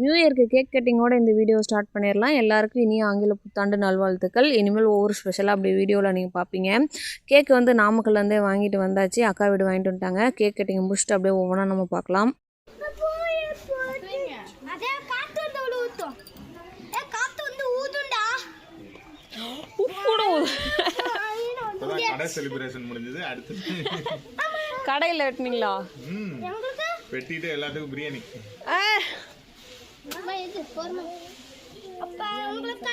New இயர்க்கு cake கட்டிங்கோட இந்த video start பண்ணிடலாம் எல்லாருக்கும் இனிய ஆங்கில புத்தாண்டு நல்வாழ்த்துக்கள். இனிமேல் ஒவ்வொரு ஸ்பெஷலாக அப்படி வீடியோவில் நீங்கள் பார்ப்பீங்க கேக் வந்து நாமக்கல்லேருந்தே வாங்கிட்டு வந்தாச்சு. அக்கா வீடு வாங்கிட்டு வந்துட்டாங்க. கேக் கட்டிங் முடிச்சுட்டு அப்படியே ஒவ்வொன்றா நம்ம பார்க்கலாம் அதே காத்து வந்து அவ்வளோ ஊத்தும் ஏ காத்து வந்து ஊதுண்டா இப்பதான் கடை செலிப்ரேஷன் முடிஞ்சது. அடுத்து கடையில் வெட்டினீங்களா? வெட்டிட்டு எல்லாத்துக்கும் பிரியாணி.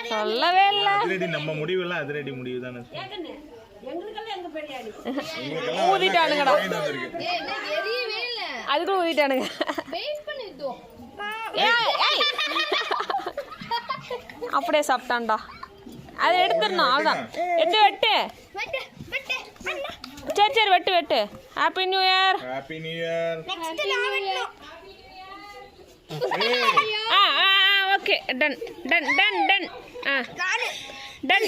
சொல்லவே இல்லை. அதிரடி நம்ம முடிவெல்லாம் அதிரடி முடிவு தானே ஊதிட்டானுங்கடா. அதுக்குள்ள ஊதிட்டானுங்க. அப்படியே சாப்பிட்டான்டா. அதை எடுத்துடணும் அவ்வளோதான் வெட்டு வெட்டு. வெட்டு வெட்டு அண்ணா. சரி சரி வெட்டு வெட்டு. Happy new year happy new year ah ah okay. Done done done done ஆ. டன்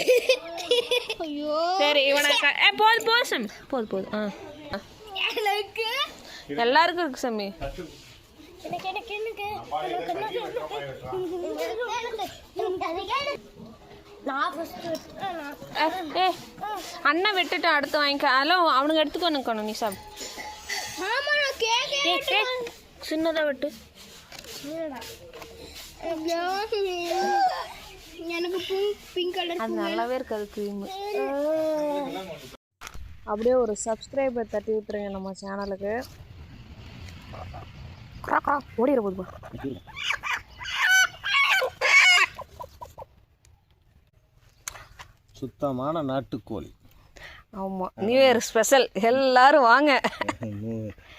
ஐயோ. சரி இவனை ஏ போதும் போதும் சாமி. போதும் போதும் ஆ. எல்லாருக்கும் இருக்கு சாமி. அண்ணன் விட்டுட்டு அடுத்து வாங்கிக்க. அதெல்லாம் அவனுங்க எடுத்துக்கோ நிற்கணும் நீ சாப் சின்னதாக விட்டு. எனக்கு பிங்க் பிங்க் கலர் அது நல்லாவே இருக்காது க்ரீமு அப்படியே ஒரு சப்ஸ்கிரைபர் தட்டி விட்டுருங்க நம்ம சேனலுக்கு க்ரா க்ரா ஓடிட போதுப்பா சுத்தமான நாட்டுக்கோழி. ஆமாம் நியூ இயர் ஸ்பெஷல் எல்லாரும் வாங்க.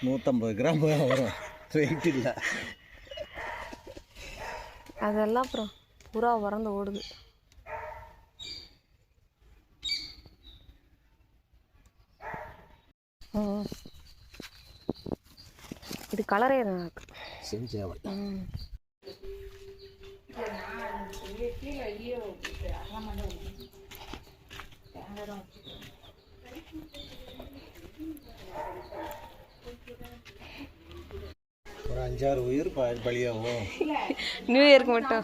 நூற்றம்பது கிராம் வரும். வெயிட் இல்லை. அதெல்லாம் அப்புறம் புறா பறந்து ஓடுது. இது கலரே இருக்கு செஞ்சேவல் ஒரு அஞ்சாறு உயிர் பலியாகும். நியூ இயருக்கு மட்டும்.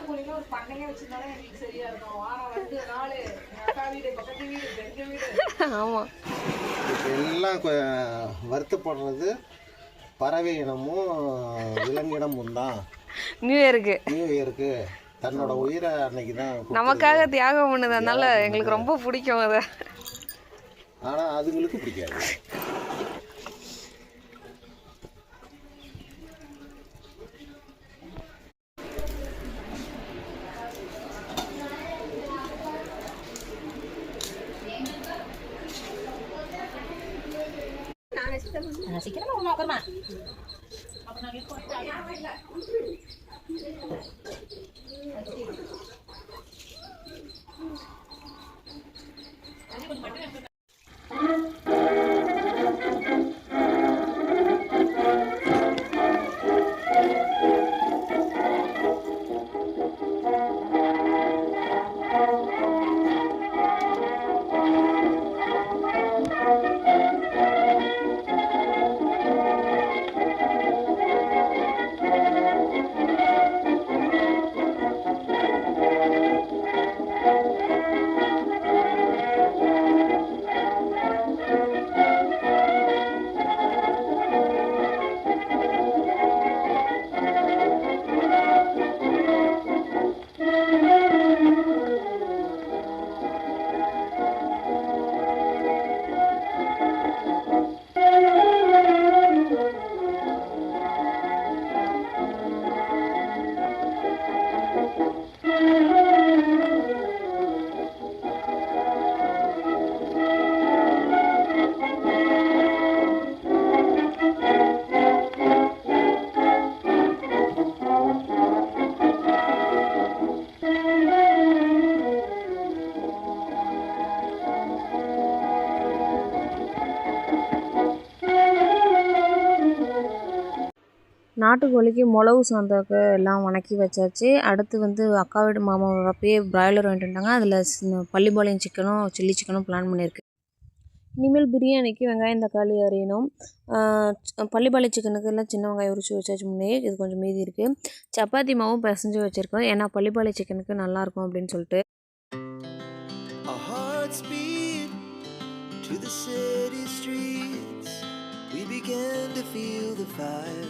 ஆமாம் எல்லாம் வருத்தப்படுறது பறவை இனமும் விலங்கினமும் தான் நியூ இயருக்கு நியூ இயருக்கு தன்னோட உயிரை அன்னைக்கு தான் நமக்காக தியாகம் பண்ணுது அதனால எங்களுக்கு ரொம்ப பிடிக்கும் அதை. ஆனால் அதுங்களுக்கு பிடிக்காது. করবো না আপনাকে நாட்டுக்கோழிக்கு மிளகு சாந்தாக்கு எல்லாம் வணக்கி வச்சாச்சு. அடுத்து வந்து அக்கா வீடு மாமா வரப்பயே பிராய்லர் வாங்கிட்டு வந்தாங்க அதில் பள்ளிப்பாளையம் சிக்கனும் சில்லி சிக்கனும் பிளான் பண்ணியிருக்கு. இனிமேல் பிரியாணிக்கு வெங்காயம் தக்காளி அரியணும். பள்ளிப்பாளைய சிக்கனுக்கு எல்லாம் சின்ன வெங்காயம் உரிச்சு வச்சாச்சு முன்னே. இது கொஞ்சம் மீதி இருக்குது சப்பாத்தி மாவும் பிசைஞ்சு வச்சுருக்கோம். ஏன்னா பள்ளிப்பாளைய சிக்கனுக்கு நல்லாயிருக்கும் அப்படின்னு சொல்லிட்டு. To the city streets. We began to feel the fire.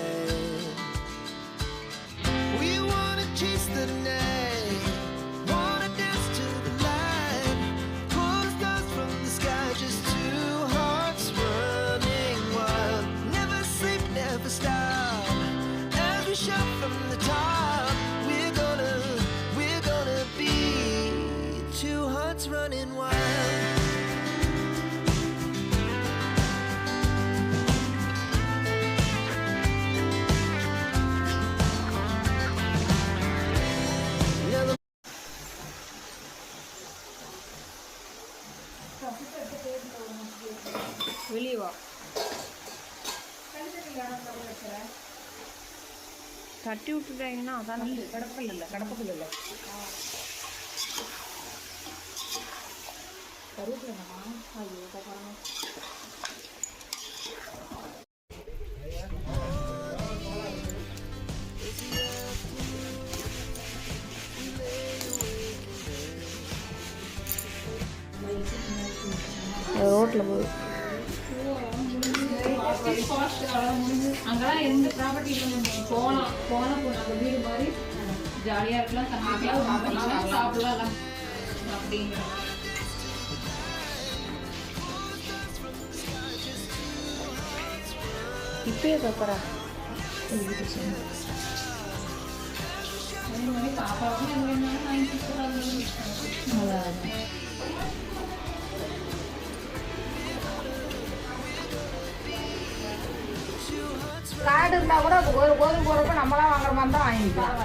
தட்டி விட்டுட்டாங்கன்னா அதான் கடப்பல் இல்லை கடப்பல் இல்லை ரோட்டில் போய் அங்கெல்லாம் எந்த ப்ராப்பர்ட்டி இல்லை போகலாம் போனால் நம்ம வீடு மாதிரி ஜாலியாக இருக்கலாம் சமைக்கலாம் சாப்பிடலாம் சாப்பிடலாம். எல்லாம் அப்படிங்கிற. இப்பயே பார்க்குறா அதே மாதிரி பாப்பாவுக்கும் எது வேணாலும் வாங்கி கொடுத்துறாங்க இருந்தா கூட ஒரு கோவில் போறப்ப நம்மளா வாங்குற மாதிரி தான் வாங்கிக்கலாம்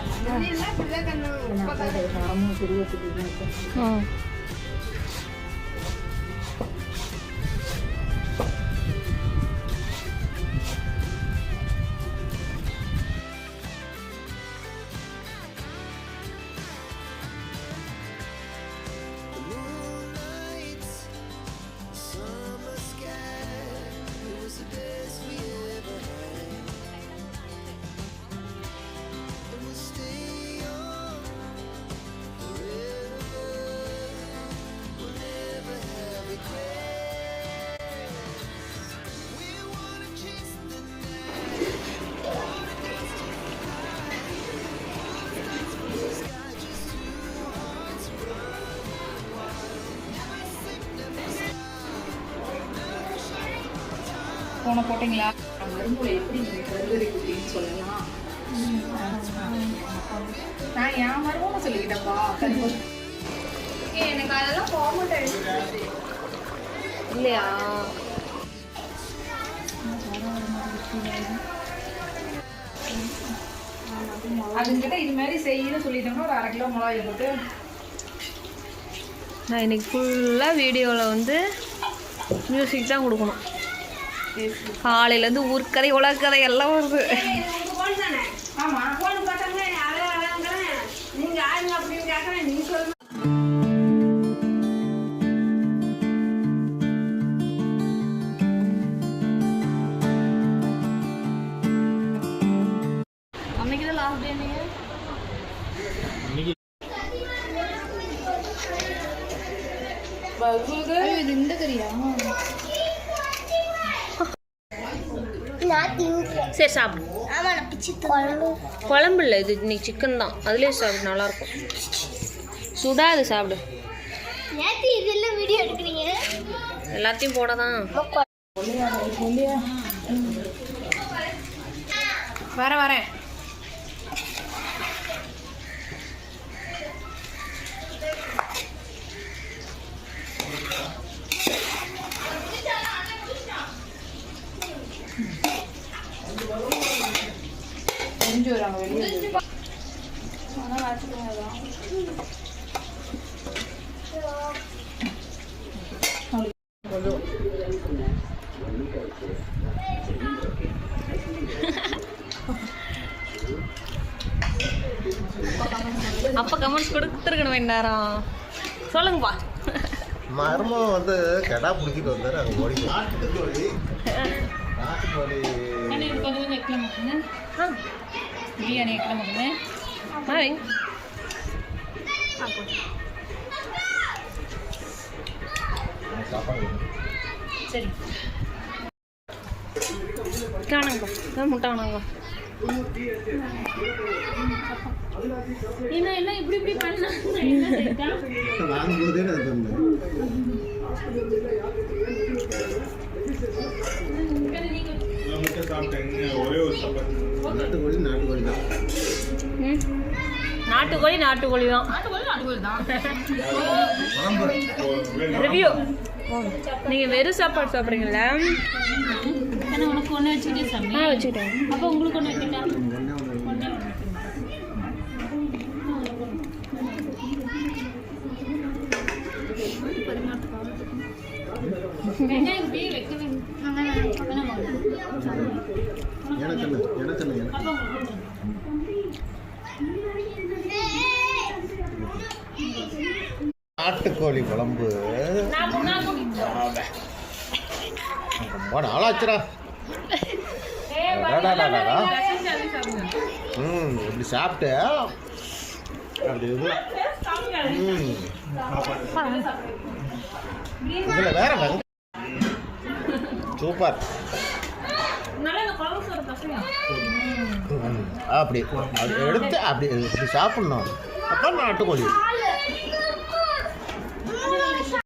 போன போட்டிங்களா? மரும்புல எப்படி நீங்க கருவறை குட்டின்னு சொல்லலாம். நான் என் மருமகம் சொல்லிக்கிட்டப்பா கருவறை எனக்கு அதெல்லாம் போக மாட்டேன் இல்லையா? அதுங்கிட்ட இது மாதிரி செய்யணும்னு சொல்லிட்டோம்னா ஒரு அரை கிலோ மிளகாய் போட்டு. நான் இன்னைக்கு ஃபுல்லாக வீடியோவில் வந்து மியூசிக் தான் கொடுக்கணும். காலையிலேருந்து ஊர்க்கதை உலகக்கதை எல்லாம் வருது. போன் தானே ஆமா போன் பார்த்தாங்க அதை அழகாங்கிறேன் நீங்க ஆளுங்க அப்படின்னு கேட்கறேன் நீ சொல்லுங்க அன்னைக்கு தான் லாஸ்ட் டே நீங்கள் இன்னைக்கு இது இந்த கறியா நான் திங்கிறேன் சரி சாப்பிடு குழம்பு இல்லை இது இன்னைக்கு சிக்கன் தான். அதுலேயே சாப்பிடு நல்லாயிருக்கும். சுடா அது சாப்பிடு. நேற்று இதெல்லாம் வீடியோ எடுக்கிறீங்க? எல்லாத்தையும் போட தான் வரேன் வரேன் தெரிஞ்சு வராங்க வெளியே அப்போ கமெண்ட்ஸ் கொடுத்துருக்கணும் நேரம் சொல்லுங்கப்பா. மர்மம் வந்து கெடா பிடிச்சிட்டு வந்தாரு அங்கே ஓடி நாட்டுக்கோழி நாட்டுக்கோழி அண்ணே இது கொஞ்சம் கொஞ்சம் பிரியாணி எக்கலாம் சரி. காணுங்கப்பா. முட்டை வேணாங்கப்பா என்ன எல்லாம் இப்படி இப்படி பண்ணா? வாங்கும்போதே சாப்பிட்டேன். ஒரே ஒரு சப்பாத்தி. நாட்டுக்கோழி நாட்டுக்கோழி தான். நாட்டுக்கோழி நாட்டுக்கோழி தான். ரிவ்யூ நீங்கள் வெறும் சாப்பாடு சாப்பிட்றீங்களா ஏன்னா உனக்கு ஒன்று வச்சுக்கிட்டே சாமி. ஆ வச்சுக்கிட்டேன். அப்போ உங்களுக்கு ஒன்று வெங்காயம் வைக்கவே வேணாமா? எனக்கு எனக்கு. நாட்டுக்கோழி குழம்பு. ரொம்ப நாளாச்சுடா. ம் இப்படி சாப்பிட்டு அப்படி இது. ம். இதில் வேற சூப்பர். அப்படி. அப்படி எடுத்து அப்படி இப்படி சாப்பிட்ணும். அப்போ நாட்டுக்கோழி